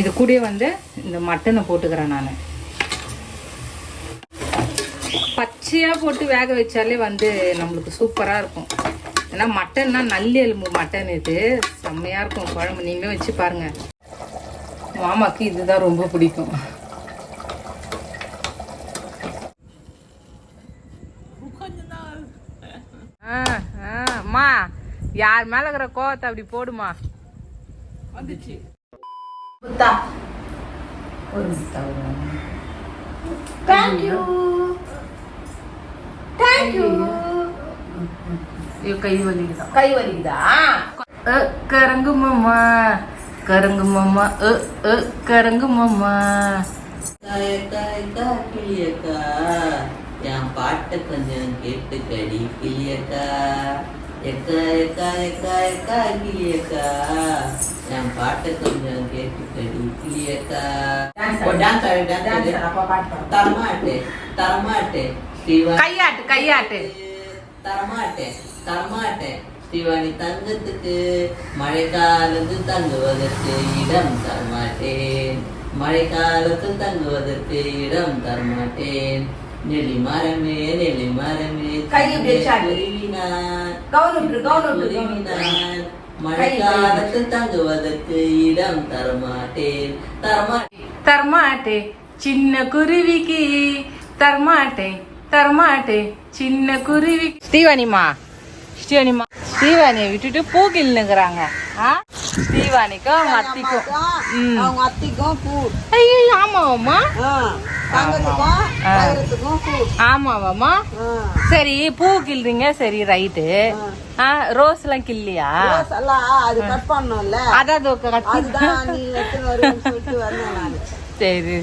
இது கூடயே வந்து இந்த மட்டனை போட்டுக்கிறேன் நான். பச்சையாக போட்டு வேக வச்சாலே வந்து நம்மளுக்கு சூப்பராக இருக்கும். ஏன்னா மட்டன்னா நல்லி எலும்பு மட்டன் இது. செம்மையாக இருக்கும் குழம்பு. நீங்களும் வச்சு பாருங்கள் மாமாக்கு இதுதான் ரொம்ப பிடிக்கும். ஆ அம்மா. யார் மேலே இருக்கிற கோவத்தை அப்படி போடுமா? வந்துச்சு. முத்தா. ஒரு முட்டை ஒரு தேங்க்யூ தேங்க்யூ ஐயோ, கை வலிக்குதான் கை வலிக்குதா? கரங்கு மாமா. கரங்கு மாமா. அ, அ, கரங்கு மாமா. கிளியக்கா. என் பாட்டை கொஞ்சம் கேட்டுக்கடி கிளியக்கா. எக்கா எக்கா எக்கா எக்கா கிளியக்கா என் பாட்டை கொஞ்சம் கேட்டுக்கடி Dance ஓ, dance ஆடு, பாடு. தரமாட்டே தரமாட்டே. கையாட்டு கையாட்டு. தரமாட்டேன் தரமாட்டேன் ஸ்ரீவாணி தங்கத்துக்கு மழைக்காலத்தில் தங்குவதற்கு இடம் தரமாட்டேன். மழைக்காலத்தில் தங்குவதற்கு இடம் தரமாட்டேன். நெல்லி மரமே நெல்லி மரமே கை இப்படி வச்சாடு. குருவினான், கவுன் விட்டுரு, கவுன் விட்டுரு, கவுன் விட்டுரு. குருவினான். மழைக்காலத்தில் தங்குவதற்கு இடம் தரமாட்டேன். தரமாட்டேன். தரமாட்டே சின்ன குருவிக்கு தரமாட்டே தரமாட்டே சின்ன குருவி. ஸ்ரீவாணிமா ஸ்ரீவாணிமா ஸ்ரீவாணியை விட்டுட்டு பூக்கில்னுங்கிறாங்க ஆ? ஸ்ரீவாணிக்கும் அவங்க அத்திக்கும். அவங்க அத்திக்கும் பூ. ஐயோ ஆமாவாம்மா. ஆ, தங்கத்துக்கும் ஆ. வைரத்துக்கும் பூ. ஆமாவாம்மா. ஆ. சரி பூ கிள்றீங்க சரி ரைட்டு. கிள்ளியா? ரோஸ் எல்லாம் அது கட் பண்ணோம்ல. வந்தேன் நானு. சரி.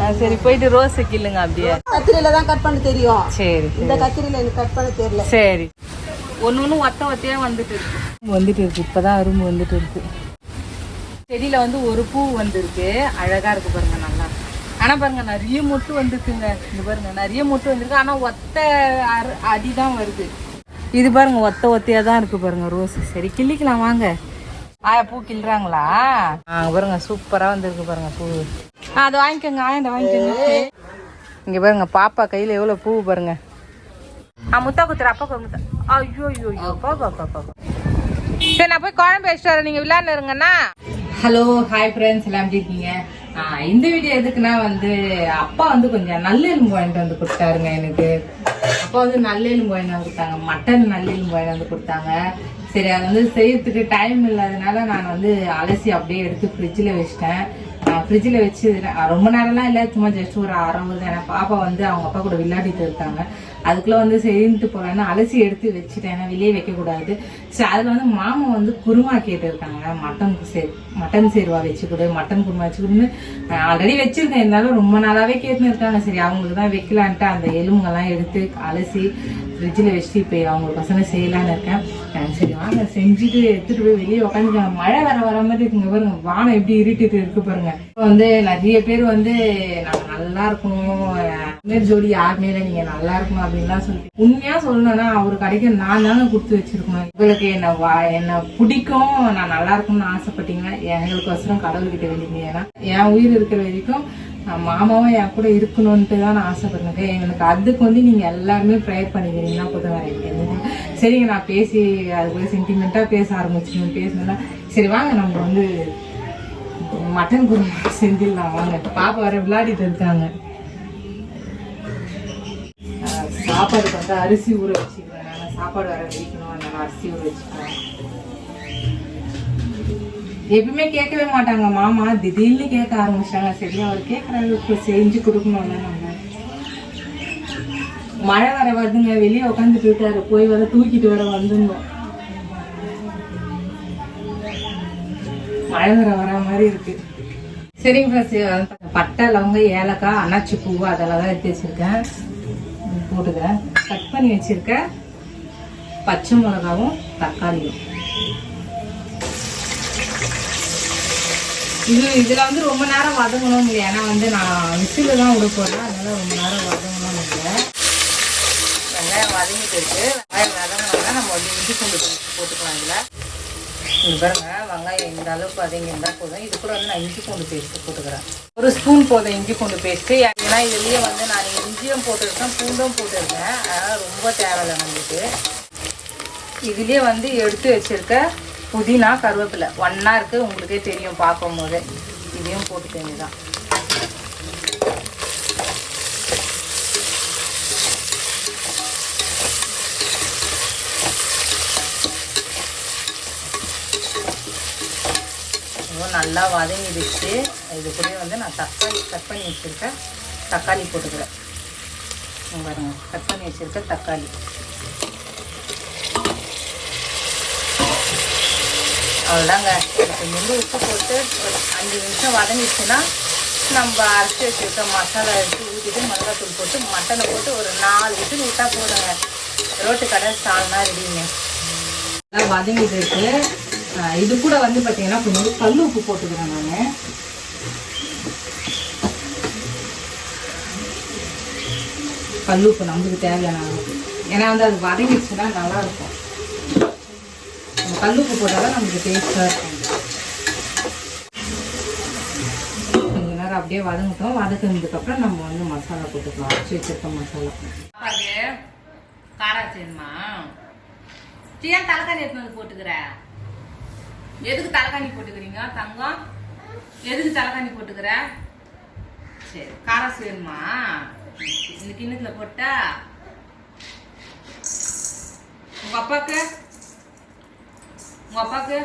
ஆ, சரி போயிட்டு ரோஸ் கிள்ளுங்க அப்படியே. கத்திரியில தான் கட் பண்ண தெரியும். சரி இந்த கத்திரியில எனக்கு கட் பண்ண தெரியல. சரி. ஒன்று ஒன்று ஒத்த ஒத்தையாக வந்துட்டு இருக்கு. வந்துட்டு இருக்கு இப்போதான் அரும்பு வந்துட்டு இருக்கு செடியில் வந்து ஒரு பூ வந்திருக்கு. அழகாக இருக்கு பாருங்க நல்லா. ஆனால் பாருங்க நிறைய மொட்டு வந்துருக்குங்க. இது பாருங்க நிறைய மொட்டு வந்திருக்கு. ஆனால் ஒத்த அரு அடி தான் வருது. இது பாருங்க ஒத்த ஒத்தையாக தான் இருக்கு பாருங்க ரோஸ். சரி கிள்ளிக்கலாம் வாங்க. ஆ பூ கிள்றாங்களா? ஆ பாருங்க சூப்பராக வந்திருக்கு பாருங்க பூ. ஆ அதை வாங்கிக்கோங்க ஆயண்ட வாங்கிக்கோங்க. இங்கே பாருங்க பாப்பா கையில் எவ்வளோ பூ பாருங்க. ஆ முத்தா குத்துற அப்பா கொடு முத்தா. ஐயோ ஐயோ ஐயோ பாப்பா பாப்பா. சரி நான் போய் குழம்பு வச்சுட்டு வரேன். நீங்கள் விளையாண்டு இருங்கண்ணா. ஹலோ ஹாய் ஃப்ரெண்ட்ஸ் எல்லாம் எப்படி இருக்கீங்க? இந்த வீடியோ எதுக்குன்னா வந்து அப்பா வந்து கொஞ்சம் நல்லெலும்பு வாங்கிட்டு வந்து கொடுத்தாருங்க எனக்கு. அப்பா வந்து நல்லெலும்பு வாங்கிட்டு வந்து கொடுத்தாங்க. மட்டன் நல்லெலும்பு வாங்கிட்டு வந்து கொடுத்தாங்க. சரி அது வந்து செய்யறதுக்கு டைம் இல்லாதனால நான் வந்து அலசி அப்படியே எடுத்து ஃப்ரிட்ஜில் வச்சிட்டேன். ஃப்ரிட்ஜில் வச்சு ரொம்ப நேரம்லாம் இல்லை. சும்மா ஜஸ்ட் ஒரு அரை மணி நேரம். பாப்பா வந்து அவங்க அப்பா கூட விளையாடிட்டு இருக்காங்க. அதுக்குள்ளே வந்து செய்துட்டு போகலான்னு அலசி எடுத்து வச்சுட்டேன். ஏன்னா வெளியே வைக்கக்கூடாது. ஸோ அதில் வந்து மாமா வந்து குருமா கேட்டுருக்காங்க. மட்டன் சேர் மட்டன் சேர்வா வச்சு கொடு மட்டன் குருமா வச்சு கொடுன்னு ஆல்ரெடி வச்சுருக்கேன். இருந்தாலும் ரொம்ப நாளாகவே கேட்டுன்னு இருக்காங்க. சரி அவங்களுக்கு தான் வைக்கலான்ட்டு அந்த எலும்புங்கெல்லாம் எடுத்து அலசி ஃப்ரிட்ஜில் வச்சுட்டு இப்போ அவங்க பசங்க செய்யலான்னு இருக்கேன். சரி வாங்க. செஞ்சுட்டு எடுத்துட்டு போய் வெளியே உட்காந்து மழை வர வர மாதிரி இருக்குங்க பாருங்க. வானம் எப்படி இருட்டிட்டு இருக்கு பாருங்க. இப்போ வந்து நிறைய பேர் வந்து நான் நல்லா இருக்கணும். ஜோடி யாருமே இல்லை நீங்க நல்லா இருக்கணும் அப்படின்லாம் சொல்லி உண்மையா சொல்லணும்னா அவர் கடைக்கு நான் தானே கொடுத்து வச்சிருக்கணும். உங்களுக்கு என்ன வா- என்ன பிடிக்கும்? நான் நல்லா இருக்கணும்னு ஆசைப்பட்டீங்கன்னா எங்களுக்கு வசரம் கடவுள்கிட்ட வேண்டிங்க ஏன்னா என் உயிர் இருக்கிற வரைக்கும் மாமாவும் என் கூட இருக்கணும்ட்டு தான் நான் ஆசைப்படுறேன் எனக்கு அதுக்கு வந்து நீங்கள் எல்லாருமே ப்ரேயர் பண்ணிக்கிறீங்கன்னா போதும் எனக்கு சரிங்க நான் பேசி அதுக்குள்ள சென்டிமெண்ட்டாக பேச ஆரம்பிச்சிடும் பேசணும்னா சரி வாங்க நம்ம வந்து மட்டன் குருமா செஞ்சிடலாம். வாங்க பாப்பா வர விளையாடிட்டு இருக்காங்க. சாப்பாடுக்கு வந்து அரிசி ஊற வச்சுக்கிறேன். நான் சாப்பாடு வர வைக்கணும். அதனால அரிசி ஊற வச்சுக்கிறேன். எப்பவுமே கேட்கவே மாட்டாங்க. மாமா திடீர்னு கேட்க ஆரம்பிச்சாங்க சரி அவர் கேட்குற அளவுக்கு செஞ்சு கொடுக்கணும்ல நம்ம. மழை வர வருதுங்க. வெளியே உட்காந்துட்டு இருக்காரு போய் வர தூக்கிட்டு வர வந்துருந்தோம். மழை வர வர மாதிரி இருக்கு. சரிங்க ஃப்ரெண்ட்ஸ் பட்டை லவங்க ஏலக்காய் அன்னாச்சி பூ அதெல்லாம் தான் எடுத்து வச்சிருக்கேன். போட்டுக்கிறேன். கட் பண்ணி வச்சிருக்கேன் பச்சை மிளகாவும் தக்காளியும். இது இதில் வந்து ரொம்ப நேரம் வதங்கணும் இல்லை ஏன்னா வந்து நான் விசில் தான் விட போகிறேன் அதனால் ரொம்ப நேரம் வதங்கணும் இல்லை. வெங்காயம் வதங்கிட்டு இருக்கு. வெங்காயம் வதங்கினோம்னா நம்ம வந்து இஞ்சி பூண்டு போட்டுக்கலாம் இதில். இது பாருங்க வெங்காயம் இந்த அளவுக்கு வதங்கி இருந்தால் போதும். இது கூட வந்து நான் இஞ்சி பூண்டு பேஸ்ட்டு போட்டுக்கிறேன். ஒரு ஸ்பூன் போதும் இஞ்சி பூண்டு பேஸ்ட்டு ஏன்னா இதுலேயே வந்து நான் இஞ்சியும் போட்டுருக்கேன் பூண்டும் போட்டிருக்கேன். அதனால் ரொம்ப தேவையில்லை நம்மளுக்கு. இதுலேயே வந்து எடுத்து வச்சிருக்க புதினா கருவேப்பிலை. ஒன்றா இருக்குது உங்களுக்கே தெரியும் பார்க்கும்போது. இதையும் போட்டு தான் நல்லா வதங்கிடுச்சு. இது கூட வந்து நான் தக்காளி கட் பண்ணி வச்சுருக்கேன் தக்காளி போட்டுக்கிறேன். இங்க கட் பண்ணி வச்சுருக்க தக்காளி. அவ்வளோதாங்க. கொஞ்சோண்டு உப்பு போட்டு ஒரு அஞ்சு நிமிஷம் வதங்கிச்சுன்னா நம்ம அரைச்சி வச்சுருக்க மசாலா எடுத்து ஊற்றிட்டு மிளகாத்தூள் போட்டு மட்டனை போட்டு ஒரு நாலு விட்டு விட்டா போதுங்க. ரோட்டு கடை ஸ்டால்னா ரெடிங்க. வதங்கிட்டு இருக்கு. இது கூட வந்து பார்த்தீங்கன்னா கொஞ்சம் கல் உப்பு போட்டுக்கிறேன் நான். கல் உப்பு நம்மளுக்கு தேவையான ஏன்னா வந்து அது வதங்கிடுச்சுன்னா நல்லாயிருக்கும். கல் உப்பு போட்டால் தான் நமக்கு டேஸ்ட்டாக இருக்கும். கொஞ்ச நேரம் அப்படியே வதங்கட்டும். வதக்கினதுக்கப்புறம் நம்ம வந்து மசாலா போட்டுக்கலாம். அரைச்சி வச்சிருக்க மசாலா. காரா செய்யணுமா? ஏன் தலைக்காணி எடுத்து வந்து போட்டுக்கிற? எதுக்கு தலைக்காணி போட்டுக்கிறீங்க? தங்கம்? எதுக்கு தலைக்காணி போட்டுக்கிற? சரி காரம் வேணுமா இந்த கிண்ணத்துல போட்டா? உங்க அப்பாவுக்கு உங்க அப்பாக்கு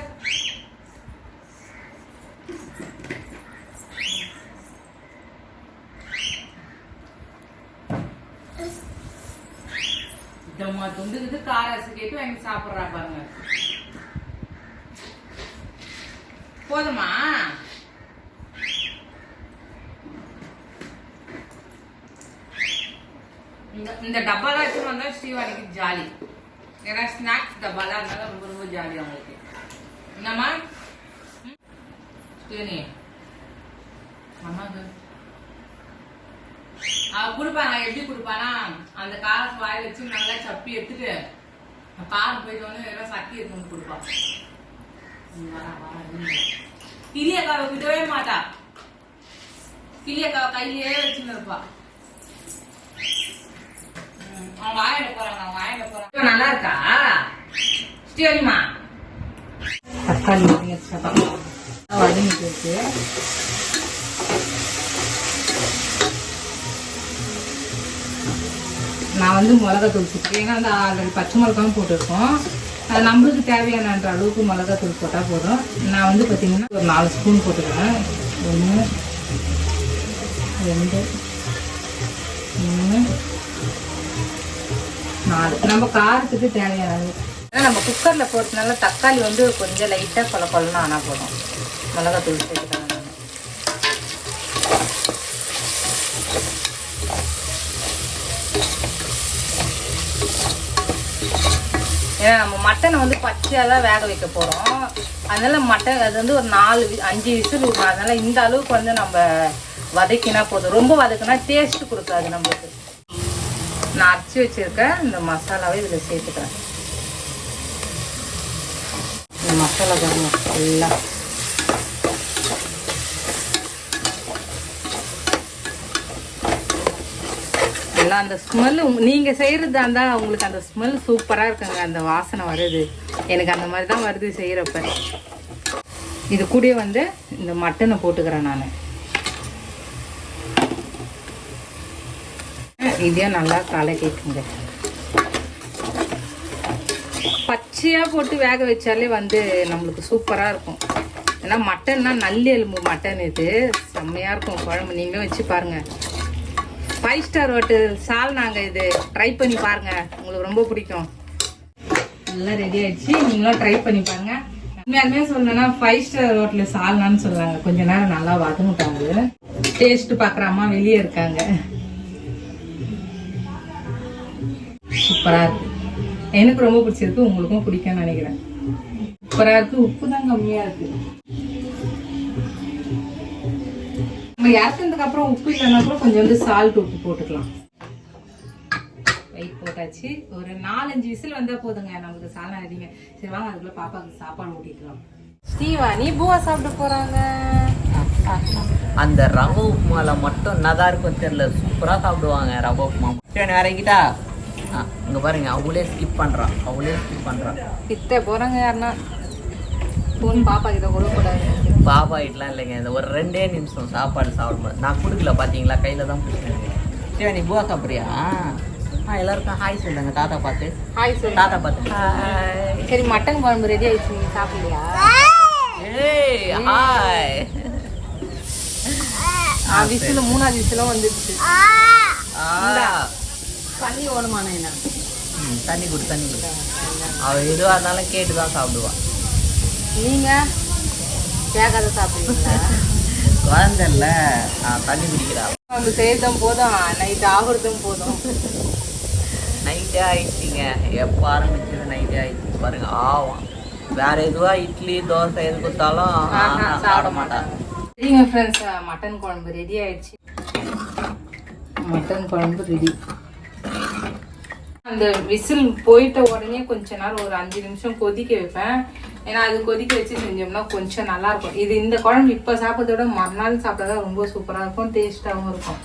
இதம்மா துண்டுக்குது கார அரிசி கேட்டு வாங்கி சாப்பிட்றா பாருங்க போதுமா இந்த டப்பா டப்பாலாம் எடுத்துட்டு வந்தா ஸ்ரீவாணிக்கு ஜாலி ஏன்னா ஸ்நாக்ஸ் டப்பாலாம் இருந்தாலும் ரொம்ப ரொம்ப ஜாலி அவங்களுக்கு என்னம்மா ம்? ஸ்ரீவாணி அம்மாக்கு அவ கொடுப்பாங்க எப்படி கொடுப்பானா அந்த காசு வாய் வச்சு நல்லா சப்பி எடுத்துட்டு கார் போயிட்டு வந்து வெறும் சட்டி எடுத்து வந்து கிளியக்காவை விடவே மாட்டா கிளியக்காவை கையிலேயே வச்சுன்னு இருப்பா அவன் அவன் போறான். நல்லா இருக்கா? தக்காளி வதங்கிட்டு இருக்கு நான் வந்து மிளகாத்தூள் போட்டுருக்கேன் ஏன்னா வந்து ஆல்ரெடி பச்சை மிளகாவும் போட்டிருக்கோம். அது நம்மளுக்கு தேவையானன்ற அளவுக்கு மிளகாத்தூள் போட்டால் போதும். நான் வந்து பார்த்தீங்கன்னா ஒரு நாலு ஸ்பூன் போட்டுக்கிறேன். ஒன்று ரெண்டு நாலு. நம்ம காரத்துக்கு தேவையானது. ஏன்னா நம்ம குக்கரில் போட்டதுனால தக்காளி வந்து கொஞ்சம் லைட்டாக கொல கொலன்னு ஆனால் போதும். மிளகாத்தூள் சேர்த்துக்கலாம் நான். ஏன்னா நம்ம மட்டனை வந்து பச்சையாக தான் வேக வைக்க போகிறோம் அதனால் மட்டன் அது வந்து ஒரு நாலு வி- அஞ்சு விசில் விடணும். அதனால இந்த அளவுக்கு வந்து நம்ம வதக்கினா போதும். ரொம்ப வதக்கினா டேஸ்ட் கொடுக்காது நம்மளுக்கு. நான் அரைச்சி வச்சிருக்க இந்த மசாலாவை இதில் சேர்த்துக்கிறேன். இந்த மசாலா பாருங்க எல்லாம் எல்லாம் அந்த ஸ்மெல் நீங்கள் செய்கிறதா இருந்தால் உங்களுக்கு அந்த ஸ்மெல் சூப்பராக இருக்குங்க. அந்த வாசனை வருது. எனக்கு அந்த மாதிரி தான் வருது செய்கிறப்ப இது கூடயே வந்து இந்த மட்டனை போட்டுக்கிறேன் நான். இதையும் நல்லா கலக்கிக்குங்க பச்சையாக போட்டு வேக வச்சாலே வந்து நம்மளுக்கு சூப்பராக இருக்கும். ஏன்னா மட்டன்னா நல்லி எலும்பு மட்டன் இது. செம்மையாக இருக்கும் குழம்பு. நீங்களும் வச்சு பாருங்கள் ஃபைவ் ஸ்டார் ஹோட்டல் நாங்கள் இது ட்ரை பண்ணி பாருங்கள் உங்களுக்கு ரொம்ப பிடிக்கும். நல்லா ரெடி ஆயிடுச்சு. நீங்களும் ட்ரை பண்ணி பாருங்க. உண்மையாலுமே சொல்லணும்னா ஃபைவ் ஸ்டார் ஹோட்டலில் சால்னான்னு சொல்லுவாங்க கொஞ்ச நேரம் நல்லா வதங்கிட்டாங்க. டேஸ்ட் பார்க்குறாமா வெளியே இருக்காங்க. சூப்பரா இருக்கு. எனக்கு ரொம்ப பிடிச்சிருக்கு உங்களுக்கும் பிடிக்கும்னு நினைக்கிறேன். சூப்பரா இருக்கு உப்பு தான் கம்மியா இருக்கு. நம்ம இறக்குனதுக்கு அப்புறம் உப்பு இல்லைன்னா கூட கொஞ்சம் வந்து சால்ட் உப்பு போட்டுக்கலாம். வெயிட் போட்டாச்சு. ஒரு நாலஞ்சு விசில் வந்தா போதுங்க நமக்கு சாலை அடிங்க. சரி வாங்க அதுக்குள்ள பாப்பாவுக்கு சாப்பாடு ஊட்டிக்கலாம். ஸ்ரீவாணி நீ பூவா சாப்பிட்டு போறாங்க? அந்த ரவ உப்புமால மட்டும் என்னதான் இருக்கும் தெரியல. சூப்பரா சாப்பிடுவாங்க ரவ உப்புமா. சரி இறங்கிட்டா இங்க பாருங்க அவளே ஸ்கிப் பண்றான் அவளே ஸ்கிப் பண்றான் கிட்ட போறாங்க யாருன்னா? போன் பாப்பா கிட்ட கொடுக்கூடாது பாபா இட்லாம் இல்லைங்க இந்த ஒரு ரெண்டே நிமிஷம் சாப்பாடு சாப்பிடும்போது நான் கொடுக்கல பாத்தீங்களா? கையில தான் பிடிச்சேன் சரி நீ பூவா சாப்பிட்றியா? ஆ எல்லாருக்கும் ஹாய் சொல்லுங்க தாத்தா பார்த்து. ஹாய் சொல்லு தாத்தா பார்த்து. ஹாய் சரி மட்டன் குழம்பு ரெடி ஆயிடுச்சு நீங்க சாப்பிடலையா? ஏய் ஹாய் ஆ விசில் மூணாவது விசிலும் வந்துடுச்சு ஆ. பண்ணி ஓடுமான என்ன? ம், தண்ணி கொடு தண்ணி கொடு. அவ எதுவாக இருந்தாலும் கேட்டு தான் சாப்பிடுவா. நீங்க? கேட்காத சாப்பிடுவீங்களா? ஆ, தண்ணி குடிக்கிறா. வந்து செய்யறதும் போதும். நைட் ஆகுறதும் போதும். நைட்டே ஆயிடுச்சிங்க. எப்போ ஆரம்பிச்சது நைட்டே ஆயிடுச்சு பாருங்க. ஆவாம். வேற எதுவா இட்லி தோசை எது கொடுத்தாலும் சாப்பிட மாட்டாங்க. சரிங்க ஃப்ரெண்ட்ஸ் மட்டன் குழம்பு ரெடி ஆயிடுச்சு. மட்டன் குழம்பு ரெடி அந்த விசில் போயிட்ட உடனே கொஞ்ச நேரம் ஒரு அஞ்சு நிமிஷம் கொதிக்க வைப்பேன். ஏன்னா அது கொதிக்க வச்சு செஞ்சோம்னா கொஞ்சம் நல்லா இருக்கும் இது இந்த குழம்பு இப்போ சாப்பிட்றத விட மறுநாள் சாப்பிட்டா ரொம்ப சூப்பராக இருக்கும் டேஸ்ட்டாகவும் இருக்கும்.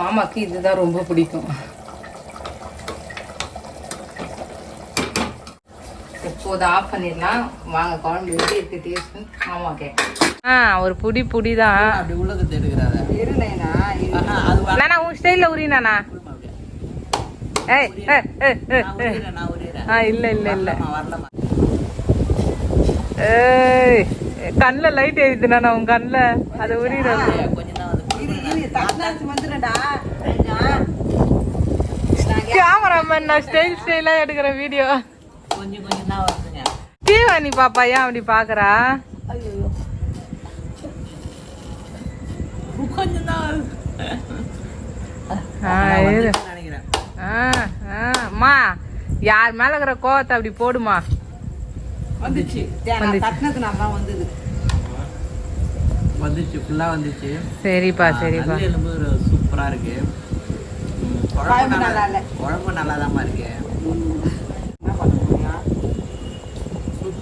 மாமாக்கு இதுதான் ரொம்ப பிடிக்கும். இப்போது ஆஃப் பண்ணிடலாம் வாங்க குழம்பு எப்படி இருக்கு டேஸ்ட் மாமா கேட்க ஆ ஒரு புடி புடி தான் அப்படி உள்ளது எடுக்கிறாத வர- நானா உன் ஸ்டைலில் அப்படியே. ஏய். ஆ இல்லை இல்லை இல்லை. ஏய் கண்ணில் லைட் எரியுதுண்ணா உன் கண்ணில். அதை உரியிறது இது இது கேமராமேன் நான் ஸ்டைல் ஸ்டைலாக எடுக்கிற வீடியோ கொஞ்சம் கொஞ்சம் தான் வருதுங்க தீவானி பாப்பா. ஏன் அப்படி தான் ஆ அம்மா யார் மேலே இருக்கிற கோவத்தை அப்படி போடுமா? வந்துச்சு. வந்தது. வந்துச்சு ஃபுல்லா வந்துச்சு. சரிப்பா சரிப்பா. சூப்பரா இருக்கு. குழம்பு நல்லா. குழம்பு நல்லா இருக்கு.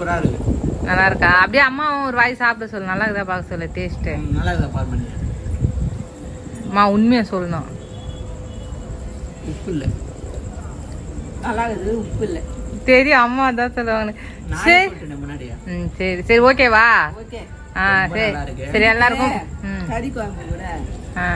என்ன பண்ண முடியும் சூப்பரா இருக்கு. நல்லா இருக்கா அப்படியே அம்மாவும் ஒரு வாய் சாப்பிட சொல்லு. நல்லா இருக்குதா பார்க்க சொல்லு டேஸ்ட்டு நல்லா இருக்கா பால் பண்ணி. அம்மா உண்மையை சொல்லணும். உப்பு இல்லை. நல்லா இருக்குது உப்பு இல்லை. தெரியும் அம்மா தான் சொல்லுவாங்க. சரி ம் சரி சரி ஓகேவா ஓகே. ஆ சரி. சரி எல்லாருக்கும் ம். ஆ.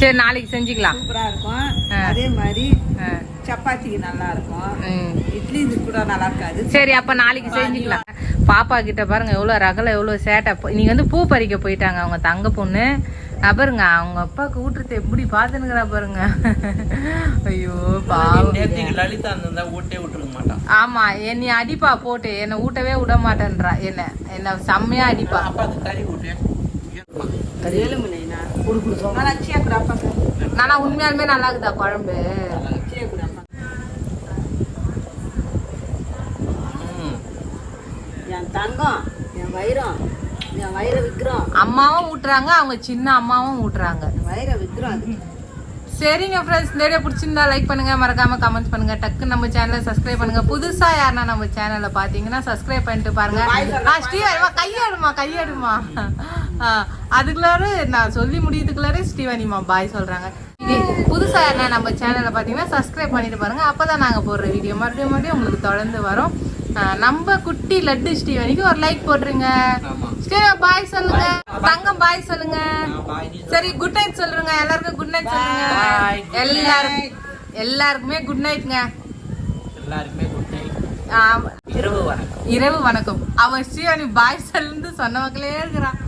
சரி நாளைக்கு செஞ்சுக்கலாம். சூப்பரா இருக்கும். அதே மாதிரி ஆ. சப்பாத்திக்கு நல்லா இருக்கும் ம். இட்லி இது கூட நல்லா இருக்காது சரி அப்ப நாளைக்கு செஞ்சுக்கலாம். பாப்பா கிட்ட பாருங்க எவ்வளவு ரகல எவ்வளவு சேட்டை. இன்னைக்கு வந்து பூ பறிக்க போயிட்டாங்க அவங்க தங்க பொண்ணு. பாருங்க அவங்க அப்பாவுக்கு ஊட்டுறது எப்படி பாத்துனுங்கிறா பாருங்க. ஐயோ பாவம். ஆமா என்னை அடிப்பா போட்டு. என்னை ஊட்டவே விட மாட்டேன்றா. என்ன என்ன செம்மையா அடிப்பா. நானா உண்மையாலுமே நல்லா இருக்குதா குழம்பு சீயா கூட அப்பா ம். என் தங்கம் என் வைரம் என் வைர விக்ரம் அம்மாவும் ஊட்டுறாங்க அவங்க சின்ன அம்மாவும் ஊட்டுறாங்க. விக்ரம் அது. சரிங்க ஃப்ரெண்ட்ஸ் இந்த வீடியோ பிடிச்சிருந்தா லைக் பண்ணுங்க மறக்காம கமெண்ட் பண்ணுங்க. டக்கு நம்ம சேனலை சப்ஸ்கிரைப் பண்ணுங்க. புதுசா யாருன்னா நம்ம சேனலை பாத்தீங்கன்னா சப்ஸ்கிரைப் பண்ணிட்டு பாருங்க. ஆ ஸ்ரீவாணிமா கையாடுமா கையாடுமா அதுக்குள்ளார நான் சொல்லி முடியதுக்குள்ளார ஸ்ரீவாணிமா பாய் சொல்றாங்க. இது புதுசா யாருன்னா நம்ம சேனலை பாத்தீங்கன்னா சப்ஸ்கிரைப் பண்ணிட்டு பாருங்க. அப்பதான் நாங்க போடுற வீடியோ மறுபடியும் மறுபடியும் உங்களுக்கு தொடர்ந்து வரும். நம்ம குட்டி லட்டு ஸ்ரீவாணிக்கு ஒரு லைக் போட்டுருங்க. ஸ்ரீவா பாய் சொல்லுங்க. தங்கம் பாய் சொல்லுங்க. சரி குட் நைட் சொல்லுங்க. எல்லாருக்கும் குட் நைட் சொல்லுங்க. எல்லாரும் எல்லாருக்குமே குட் நைட்ங்க எல்லாருக்குமே குட் நைட் இரவு வணக்கம். இரவு வணக்கம். அவன் ஸ்ரீவாணி பாய் சொல்லுன்னு சொன்ன மக்களே இருக்கிறான்.